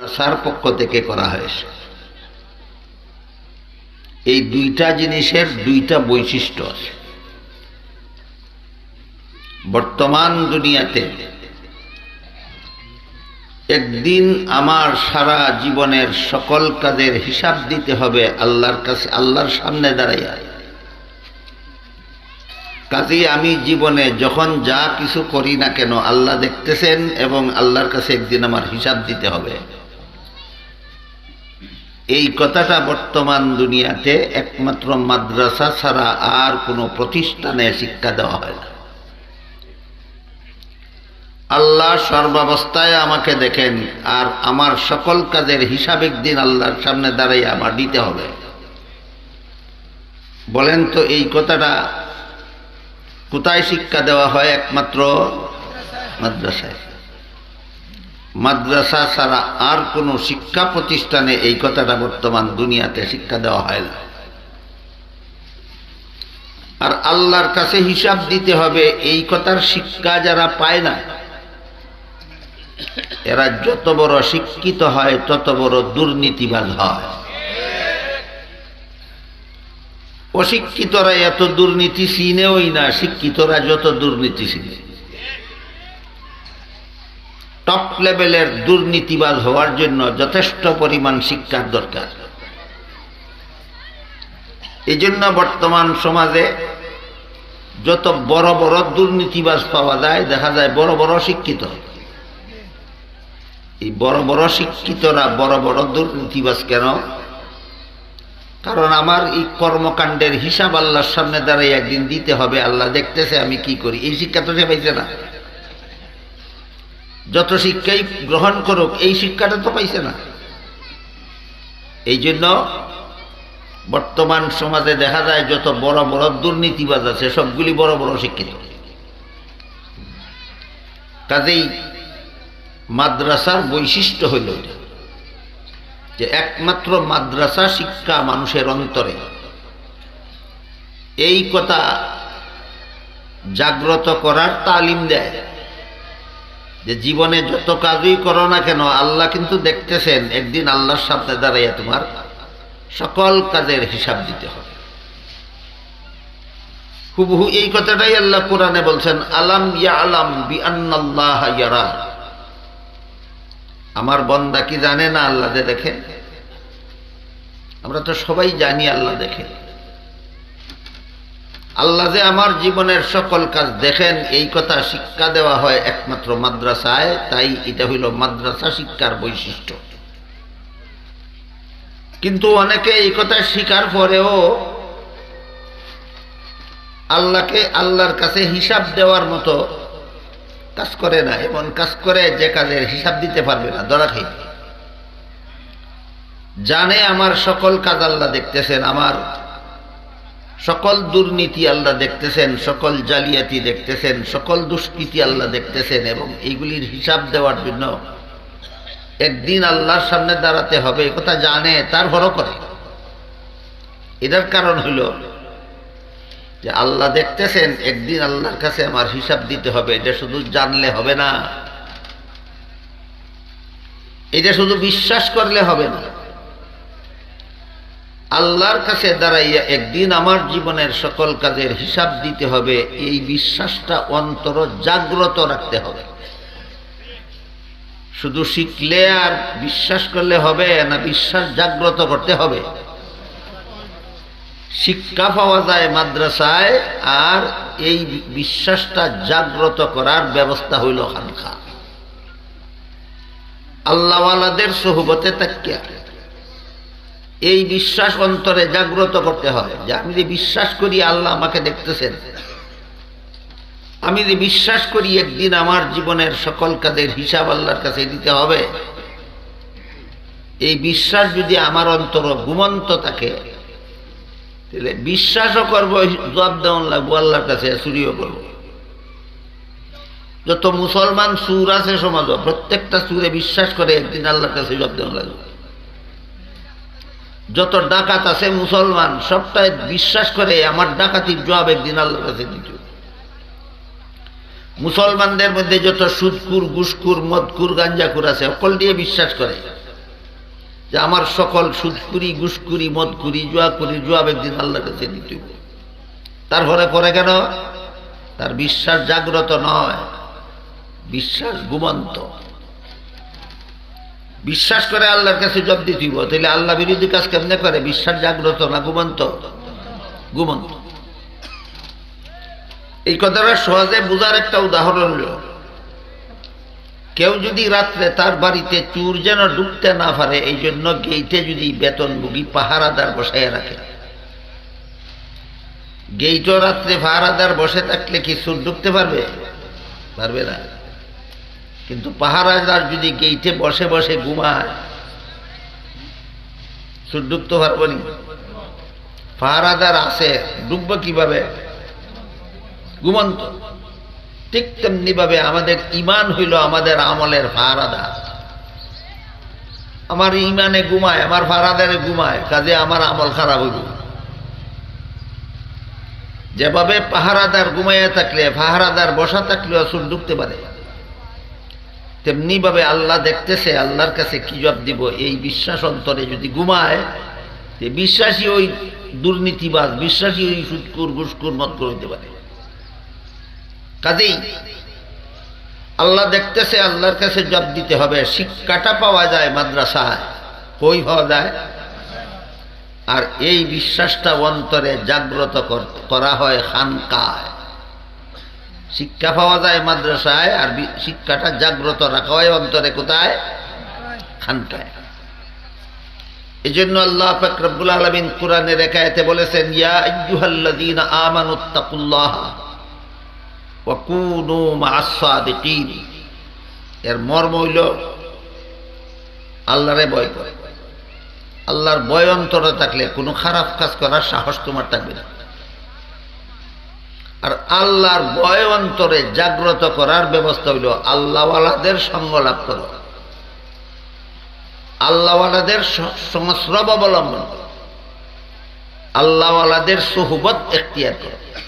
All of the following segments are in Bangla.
সার পক্ষ থেকে করা হয়েছে। এই দুইটা জিনিসের দুইটা বৈশিষ্ট্য আছে। বর্তমান দুনিয়াতে একদিন আমার সারা জীবনের সকল কাজের হিসাব দিতে হবে আল্লাহর কাছে, আল্লাহর সামনে দাঁড়াইয়া। কাজেই আমি জীবনে যখন যা কিছু করি না কেন, আল্লাহ দেখতেছেন এবং আল্লাহর কাছে একদিন আমার হিসাব দিতে হবে। এই কথাটা বর্তমান দুনিয়াতে একমাত্র মাদ্রাসা ছাড়া আর কোনো প্রতিষ্ঠানে শিক্ষা দেওয়া হয় না। আল্লাহ সর্বাবস্থায় আমাকে দেখেন আর আমার সকল কাজের হিসাব একদিন আল্লাহর সামনে দাঁড়াই আমার দিতে হবে। বলেন তো এই কথাটা কোথায় শিক্ষা দেওয়া হয় একমাত্র মাদ্রাসায়? মাদ্রাসা ছাড়া আর কোনো শিক্ষা প্রতিষ্ঠানে এই কথাটা বর্তমান দুনিয়াতে শিক্ষা দেওয়া হয় না। আর আল্লাহর কাছে হিসাব দিতে হবে, এই কথার শিক্ষা যারা পায় না, এরা যত বড় শিক্ষিত হয়, তত বড় দুর্নীতিবাজ হয়। অশিক্ষিতরা এত দুর্নীতি চিনেওই না, শিক্ষিতরা যত দুর্নীতি চিনে টপ লেভেলের দুর্নীতিবাজ হওয়ার জন্য যথেষ্ট পরিমাণ শিক্ষার দরকার। এই জন্য বর্তমান সমাজে যত বড় বড় দুর্নীতিবাজ পাওয়া যায়, দেখা যায় বড় বড় শিক্ষিত। এই বড় বড় শিক্ষিতরা বড় বড় দুর্নীতিবাজ কেন? কারণ আমার এই কর্মকাণ্ডের হিসাব আল্লাহর সামনে দাঁড়াই একদিন দিতে হবে, আল্লাহ দেখতেছে আমি কি করি। এই শিক্ষা তো সে পাইছে না। যত শিক্ষাই গ্রহণ করুক, এই শিক্ষাটা তো পাইছে না। এই জন্য বর্তমান সমাজে দেখা যায়, যত বড় বড় দুর্নীতিবাজ আছে, সবগুলি বড় বড় শিক্ষিত। কাজেই মাদ্রাসার বৈশিষ্ট্য হইল যে একমাত্র মাদ্রাসা শিক্ষা মানুষের অন্তরে। এই কথা জাগ্রত করার তালিম দেয়। যে জীবনে যত কাজই করো না কেন, আল্লাহ কিন্তু দেখতেছেন একদিন আল্লাহর সামনে দাঁড়াইয়া তোমার সকল কাজের হিসাব দিতে হবে। হুবহু এই কথাটাই আল্লাহ কোরআনে বলছেন, আলাম ইয়া আলাম বি আন্নাল্লাহ ইয়ারা। আমার বন্দা কি জানে না আল্লাহ দেখে? আমরা তো সবাই জানি আল্লাহ দেখে। আল্লাহ যে আমার জীবনের সকল কাজ দেখেন, এই কথা শিক্ষা দেওয়া হয় একমাত্র মাদ্রাসায়, তাই এটা হইল মাদ্রাসা শিক্ষার বৈশিষ্ট্য। কিন্তু অনেকে এই কথা শিকার পরেও আল্লাহকে আল্লাহর কাছে হিসাব দেওয়ার মতো কাজ করে না, এমন কাজ করে যে কাজের হিসাব দিতে পারবে না, ধরা খাই জানে আমার সকল কাজ আল্লাহ দেখতেছেন, আমার সকল দুর্নীতি আল্লাহ দেখতেছেন, সকল জালিয়াতি দেখতেছেন, সকল দুষ্কৃতি আল্লাহ দেখতেছেন এবং এইগুলির হিসাব দেওয়ার জন্য একদিন আল্লাহর সামনে দাঁড়াতে হবে কথা জানে, তার ভরো করে। এটার কারণ হইল যে আল্লাহ দেখতেছেন, একদিন আল্লাহর কাছে আমার হিসাব দিতে হবে, এটা শুধু জানলে হবে না। এটা শুধু বিশ্বাস করলে হবে না। আল্লাহর কাছে দাঁড়াইয়া একদিন আমার জীবনের সকল কাজের হিসাব দিতে হবে, এই বিশ্বাসটা অন্তর জাগ্রত রাখতে হবে। শুধু শিখলে আর বিশ্বাস করলে হবে না, বিশ্বাস জাগ্রত করতে হবে। শিক্ষা পাওয়া যায় মাদ্রাসায়, আর এই বিশ্বাসটা জাগ্রত করার ব্যবস্থা হইল খানখা। আল্লাহওয়ালাদের সহবতে তাকিয়া। এই বিশ্বাস অন্তরে জাগ্রত করতে হবে যে আমি যে বিশ্বাস করি আল্লাহ আমাকে দেখতেছেন। আমি যে বিশ্বাস করি একদিন আমার জীবনের সকল কাজের হিসাব আল্লাহর কাছে দিতে হবে। এই বিশ্বাস যদি আমার অন্তর ঘুমন্ত থাকে, তাহলে বিশ্বাসও করব, জবাব দেওয়ান লাগবো, আল্লাহর কাছে চুরিও করব। যত মুসলমান সুর আছে সমাজ, প্রত্যেকটা সুরে বিশ্বাস করে একদিন আল্লাহর কাছে জবাব দেওয়া লাগবে। যত ডাকাত আছে মুসলমান, সবটাই বিশ্বাস করে আমার ডাকাতির জবাব একদিন আল্লাহর কাছে দিত। মুসলমানদের মধ্যে যত সুদকুর গুসকুর মদকুর গাঞ্জাকুর আছে, সকল দিয়ে বিশ্বাস করে যে আমার সকল সুদকুরি ঘুষকুরি মদকুরি জুয়া করি জুয়া একদিন আল্লাহর কাছে দিতে। তারপরে করে কেন? তার বিশ্বাস জাগ্রত নয়, বিশ্বাস ঘুমন্ত। বিশ্বাস করে আল্লাহর কাছে জব দিতে হইব তাহলে আল্লাহ বিরোধী কাজ কেমনে করে? বিশ্বাস জাগ্রত না ঘুমন্ত? ঘুমন্ত। এই কথাটা সহজে বোঝার একটা উদাহরণ হলো, কেউ যদি রাত্রে তার বাড়িতে চুর যেন ঢুকতে না পারে, এই জন্য গেইটে যদি বেতনভোগী পাহারাদার বসাইয়া রাখে। গেইটও রাত্রে পাহারাদার বসে থাকলে কি চুর ঢুকতে পারবে? পারবে না। কিন্তু পাহারাদার যদি গেইটে বসে বসে ঘুমায় চুর ঢুকতে পারব নি পাহারাদার আছে, ডুববো কীভাবে? ঘুমন্ত। ঠিক তেমনি ভাবে আমাদের ইমান হইল আমাদের আমলের ফারাদা আমার ইমানে ঘুমায়, আমার ফারাদারে ঘুমায়, কাজে আমার আমল খারাপ হইল যেভাবে পাহারাদার ঘুমাইয়া থাকলে, পাহারাদার বসা থাকলেও আসুন ঢুকতে পারে। তেমনি ভাবে আল্লাহ দেখতেছে, আল্লাহর কাছে কি জব দিব? এই বিশ্বাস অন্তরে যদি ঘুমায় বিশ্বাসী ওই দুর্নীতিবাজ, বিশ্বাসী ওই সুৎকুর ঘুসকুর মত করতে পারে। কাজেই আল্লাহ দেখতেছে, আল্লাহর কাছে জব দিতে হবে, শিক্ষাটা পাওয়া যায় মাদ্রাসায় কই হওয়া যায়। আর এই বিশ্বাসটা অন্তরে জাগ্রত করা হয় খানকায়। শিক্ষা পাওয়া যায় মাদ্রাসায়, আর শিক্ষাটা জাগ্রত রাখা হয় অন্তরে কোথায়? খানকায় এই জন্য আল্লাহ ফকরবুল আলমিন কোরআনের একায়তে বলেছেন এর মর্ম হইল, আল্লাহরে ভয় করে। আল্লাহর ভয় অন্তরে থাকলে কোনো খারাপ কাজ করার সাহস তোমার থাকবে না। আল্লাহর বয় অন্তরে জাগ্রত করার ব্যবস্থা হইল, আল্লাহওয়ালাদের সঙ্গ লাভ করো। আল্লাহওয়ালাদের সংস্রব অবলম্বন করো। আল্লাহওয়ালাদের সুহুবত এখতিয়ার করো।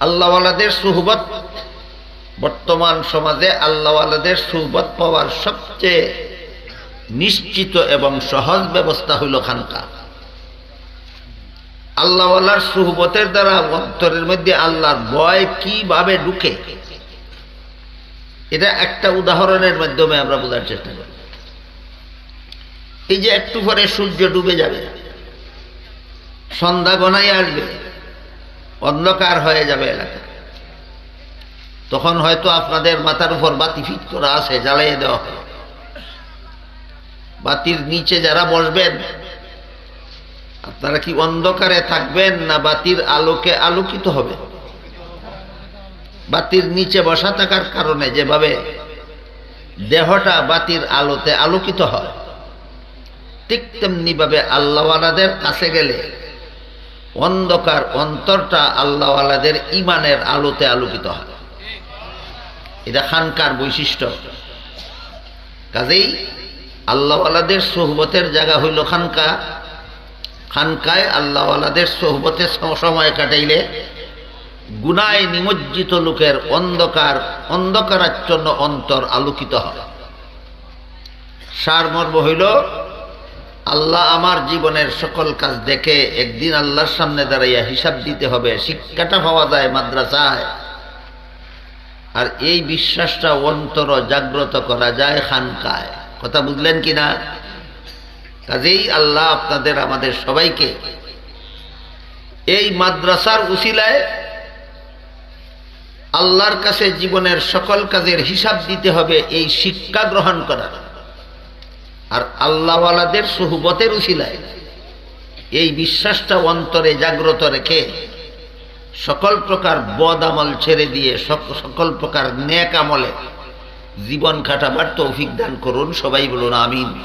আল্লাহওয়ালাদের সুহবত, বর্তমান সমাজে আল্লাহওয়ালাদের সুহবত পাওয়ার সবচেয়ে নিশ্চিত এবং সহজ ব্যবস্থা হইল খানকা। আল্লাহওয়ালার সুহবতের দ্বারা অন্তরের মধ্যে আল্লাহর ভয় কীভাবে ঢুকে? এটা একটা উদাহরণের মাধ্যমে আমরা বোঝার চেষ্টা করি। এই যে একটু পরে সূর্য ডুবে যাবে, সন্ধ্যা গনাই আসবে, অন্ধকার হয়ে যাবে এলাকা। তখন হয়তো আপনাদের মাথার উপর বাতি ফিট করা আছে, জ্বালিয়ে দেওয়া বাতির নিচে যারা বসবেন আপনারা কি অন্ধকারে থাকবেন না বাতির আলোকে আলোকিত হবে? বাতির নিচে বসা থাকার কারণে যেভাবে দেহটা বাতির আলোতে আলোকিত হয়, ঠিক তেমনি ভাবে আল্লাহওয়ালাদের কাছে গেলে অন্ধকার অন্তরটা আল্লাহওয়ালাদের ইমানের আলোতে আলোকিত হয়। এটা খানকার বৈশিষ্ট্য। কাজেই আল্লাহওয়ালাদের সোহবতের জায়গা হইল খানকা। খানকায় আল্লাহওয়ালাদের সোহবতে সময় কাটাইলে গুনায় নিমজ্জিত লোকের অন্ধকার, অন্ধকারাচ্ছন্ন অন্তর আলোকিত হয়। সারমর্ম হইল, আল্লাহ আমার জীবনের সকল কাজ দেখে একদিন আল্লাহর সামনে দাঁড়াইয়া হিসাব দিতে হবে, শিক্ষাটা পাওয়া যায় মাদ্রাসায়। আর এই বিশ্বাসটা অন্তর জাগ্রত করা যায় খানকায়। কথা বুঝলেন কি না কাজেই আল্লাহ আপনাদের, আমাদের সবাইকে এই মাদ্রাসার উসিলায় আল্লাহর কাছে জীবনের সকল কাজের হিসাব দিতে হবে, এই শিক্ষা গ্রহণ করার আর আল্লাহওয়ালাদের সুহবতের উসিলায় এই বিশ্বাসটা অন্তরে জাগ্রত রেখে সকল প্রকার বদ আমল ছেড়ে দিয়ে সক- সকল প্রকার ন্যাক আমলে জীবন কাটাবার তৌফিক দান করুন। সবাই বলুন, আমিন।